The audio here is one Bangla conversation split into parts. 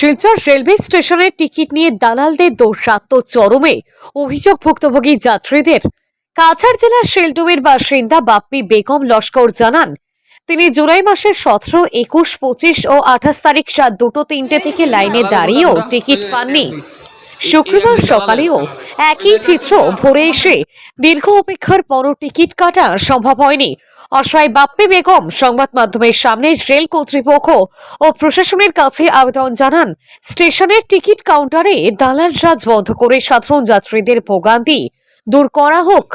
শিলচর রেলওয়ে স্টেশনের টিকিট নিয়ে দালালদের দৌরাত্ম চরমে অভিযোগ ভুক্তভোগী যাত্রীদের। কাছাড় জেলার শিলডুমের বাসিন্দা বাপ্পি বেগম লস্কর জানান, তিনি জুলাই মাসের সতেরো, একুশ, পঁচিশ ও আঠাশ তারিখ সাত দুটো তিনটে থেকে লাইনে দাঁড়িয়েও টিকিট পাননি। শুক্রবার সকালেও একই চিত্র ভোরে এসে দীর্ঘ অপেক্ষার পরও টিকিট কাটা সম্ভব হয়নি। অসহায় বাপ্পি বেগম সংবাদ মাধ্যমের সামনে রেল কর্তৃপক্ষ ও প্রশাসনের কাছে আবেদন জানান স্টেশনের টিকিট কাউন্টারে দালাল রাজ বন্ধ করে সাধারণ যাত্রীদের ভোগান্তি। দূর করা হোক।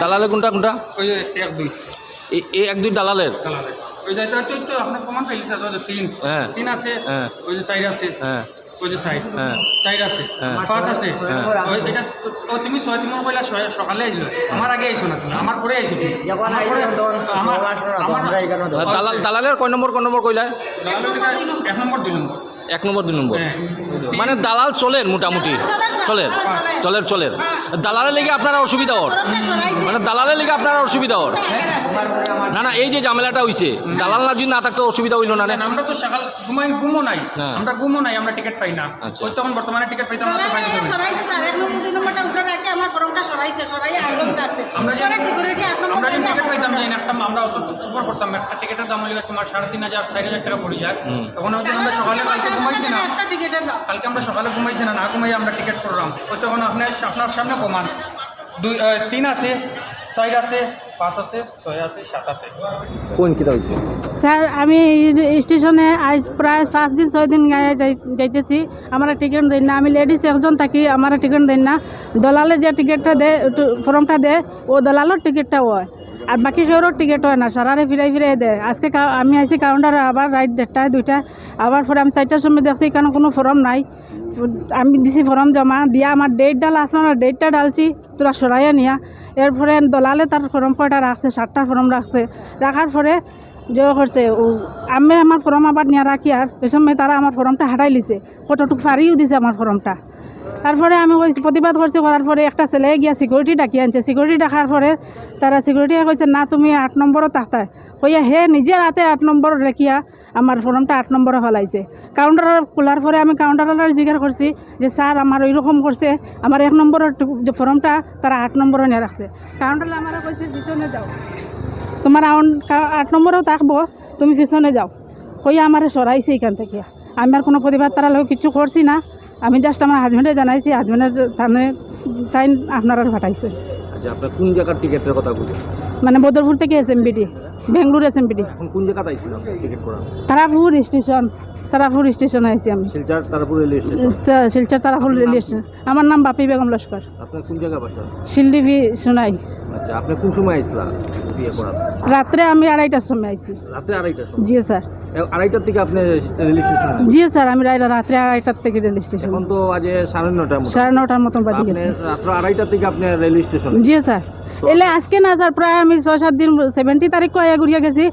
দালালের কোনটা কোনটা? ওই এক দুই। এই এক দুই দালালের? কালারে ওই যে তো আপনার প্রমাণ পাইলি স্যার তিন। হ্যাঁ। তিন আছে হ্যাঁ। ওই যে সাইড আছে। হ্যাঁ। ওই যে সাইড হ্যাঁ। সাইড আছে। হ্যাঁ। আছে। হ্যাঁ। এটা ও তুমি ছয় তুমি কইলা সকালে আইলো আমার আগে আইছো না তুমি। আমার পরে আইছো দালাল দালালের কয় নম্বর কয় নম্বর কইলা? এক নম্বর দুই নম্বর। এক নম্বর দুই নম্বর। মানে দালাল চলেন মোটামুটি। চলেন চলের চলের দালালের লেগে আপনারা অসুবিধা হর মানে দালালের লেগে আপনারা অসুবিধা হর না না এই যে ঝামেলাটা হইছে দালাল না যদি না থাকতো অসুবিধা হইল না না? না, আমরা তো সকাল ঘুমাই ঘুমো নাই। হ্যাঁ। আমরা ঘুমো নাই আমরা টিকিট পাই না। আচ্ছা। ওই তখন বর্তমানে টিকিট পাইতাম না না। সরাইছে স্যার এক নম্বর দুই নম্বরটা আগে আমার সরাইছে সরাই আইলো স্টারছে আমরা সিকিউরিটি এক নম্বর আমরা টিকিট পাইতাম একটা আমরা অত সুপার করতাম একটা টিকিটের দাম হলে তোমার সাড়ে তিন হাজার চার হাজার টাকা পড়ে যায়। তখন হয়তো আমরা সকালে কালকে ঘুমাইছি না। কালকে আমরা সকালে ঘুমাইছি না না ঘুমাই আমরা টিকিট করলাম। ওই তখন আপনার আপনার সামনে প্রমাণ দুই তিন আছে ছয় আছে পাঁচ আছে ছয় আছে সাত আছে। কোন কিতা হইছে? স্যার আমি স্টেশনে আজ প্রায় পাঁচ দিন ছয় দিন গায়ে যাইতেছি। আমার টিকিট দেন না। আমি লেডিস একজন থাকি আমার টিকিট দেন না। দলালে যে টিকিটটা দেয় টু- ফর্মটা দেয় ও দলালের টিকিটটা হয়। আর বাকি কেউরও টিকিট হয় না। সারারে ফিরাই ফিরাই দেয় আজকে আমি আইসি কাউন্টারে আবার রাইট দেড়টায় দুইটা আবার পরে আমি চারটার সময় দেখছি এখানে কোনো ফর্ম নাই। আমি দিছি ফর্ম জমা, দিয়া আমার ডেট ডাল আসলো না ডেটটা ডালছি, তোরা সরাইয়া নিয়া। এরপরে দলালে তার ফর্ম কয়টা রাখছে, সাতটা ফর্ম রাখছে। রাখার পরে যে করছে আমি আমার ফর্ম আবার নিয়ে রাখি আর ওই সময় তারা আমার ফর্মটা হারাই লিছে। কতটুকু ফারিও দিছে আমার ফর্মটা তারপরে আমি ওই প্রতিবাদ করছি, করার পরে একটা ছেলে গিয়া সিকিউরিটি ডাকি আনছে। সিকিউরিটি ডাকার পরে তারা সিকিউরিটি কইছে, না, তুমি আট নম্বরও তাকতা কইয়া, হে, নিজে রাতে আট নম্বর রেখিয়া আমার ফর্মটা আট নম্বরে ফলাইছে। কাউন্টার খোলার পরে আমি কাউন্টারার জিজ্ঞাসা করছি যে স্যার আমার ওইরকম করছে আমার এক নম্বরের যে ফর্মটা তারা আট নম্বরে নিয়ে রাখছে কাউন্টার আমার কইছে পিছনে যাও। তোমার আট নম্বরেও থাকব তুমি পিছনে যাও। কইয়া আমার সরাইছে এখান থেকে। আমি আর কোনো প্রতিবাদ তারা লোক কিছু করছি না। আমি জাস্ট আমার হাজব্যান্ডে জানাইছি হাজব্যান্ডের থানে তাই আপনারা পাঠাইছে। আপনার কোন জায়গার টিকিটের কথা বলছেন? মানে বদরপুর থেকে S M BD Bengaluru S M BD এখন কোন জায়গাতে আইছিল টিকিট করা তারাপুর স্টেশন তারাপুর স্টেশনে আইছি আমি। শিলচর তারপর রেলওয়ে স্টেশন। তা- শিলচর তারাপুর রেলওয়ে স্টেশন। আমার নাম বাপি বেগম লস্কর। আপনার কোন জায়গা বাসা? শিলডিভি শোনাই আচ্ছা আপনি কোন সময় আইছিলা বিয়ে করার? রাত্রে আমি আড়াইটার সময় আইছি। রাতে আড়াইটার সময়? জি স্যার। আড়াইটার থেকে আপনি রেল স্টেশন জি স্যার আমি রাত্রে আড়াইটার থেকে রেল স্টেশন। এখন তো আজ সাড়ে নটার মতো। সাড়ে নটার মতন বাজে গেছে। রাত্র আড়াইটার থেকে আপনি রেল স্টেশন জি স্যার। এলে আজকে না স্যার প্রায় আমি ছয় সাত দিন সেভেন্টি তারিখও আয়া ঘুরিয়ে গেছি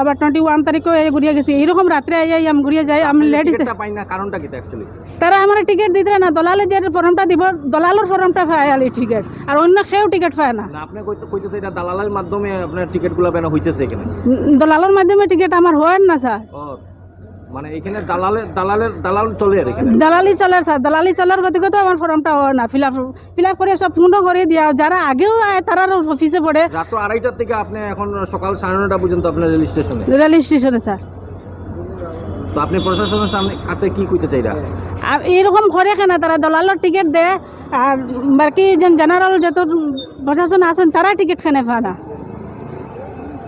আবার টোয়েন্টি ওয়ান তারিখও আয়া ঘুরিয়ে গেছি। এইরকম রাত্রে আইয়াই আমি ঘুরিয়ে যাই আমি টিকিটটা পাই না কারণটা কি অ্যাকচুয়ালি তারা আমার টিকিট দিতে না দলালে যে ফর্মটা দিব দলালের ফর্মটা পায় আলি টিকিট আর অন্য কেউ টিকিট পায় না। আপনি কইতে কইতেছে এটা দালালের মাধ্যমে আপনার টিকিটগুলো বেনা হইতেছে উম, দলালের মাধ্যমে টিকিট আমার হয় না স্যার। মানে এখানে দালালের দালালের দালাল চলে আর এখানে? দালালি স্যার দালালি চলার গতিকে তো আমার ফর্মটা হয় না। ফিল আপ ফিল আপ করে সব পূর্ণ করে দিয়া যারা আগেও আয় তারা অফিসে পড়ে। রাত্র আড়াইটার থেকে আপনি এখন সকাল সাড়ে নটা পর্যন্ত আপনার রেল স্টেশনে? রেল স্টেশনে স্যার। তো আপনি প্রশাসনের সামনে কাছে কি কইতে চাইরা? আর এরকম করে কেন? তারা দলালের টিকিট দেয় আর বাকি জেনারেল যত প্রশাসন আছেন তারা টিকিট কেনে পায় না।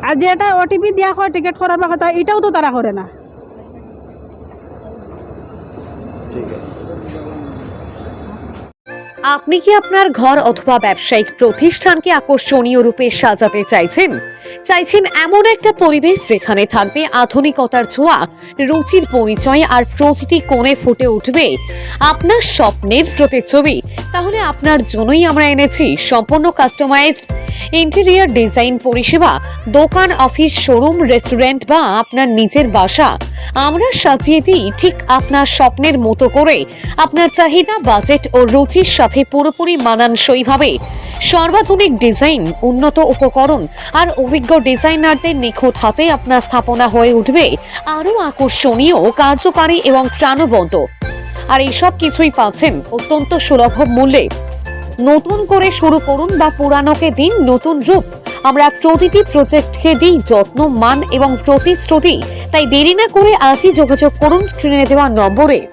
আর যেটা ওটিপি দেওয়া হয় টিকিট করার কথা, এটাও তো তারা করে না। আপনি কি আপনার ঘর অথবা ব্যবসায়িক প্রতিষ্ঠানকে আকর্ষণীয় রূপে সাজাতে চাইছেন? চাইছেন এমন একটা পরিবেশ যেখানে থাকবে আধুনিকতার ছোঁয়া, রুচির পরিচয় আর প্রতিটি কোণে ফুটে উঠবে আপনার স্বপ্নের প্রতিচ্ছবি। তাহলে আপনার জন্যই আমরা এনেছি সম্পূর্ণ কাস্টমাইজড ইন্টেরিয়ার ডিজাইন পরিষেবা, দোকান, অফিস, শোরুম, রেস্টুরেন্ট বা আপনার নিজের বাসা। আমরা সাজিয়ে দিই ঠিক আপনার স্বপ্নের মতো করে। আপনার চাহিদা, বাজেট ও রুচির সাথে পুরোপুরি মানানসইভাবে সর্বাধুনিক ডিজাইন, উন্নত উপকরণ আর অভিজ্ঞ ডিজাইনারদের নিখুঁত হাতে আপনার স্থাপনা হয়ে উঠবে। আরও আকর্ষণীয়, কার্যকারী এবং প্রাণবন্ত। আর এইসব কিছুই পাচ্ছেন অত্যন্ত সুলভ মূল্যে। নতুন করে শুরু করুন বা পুরানোকে দিন নতুন রূপ। আমরা প্রতিটি প্রজেক্টকে দিই যত্ন, মান এবং প্রতিশ্রুতি। তাই দেরি না করে আজই যোগাযোগ করুন, স্ক্রিনে দেওয়া নম্বরে।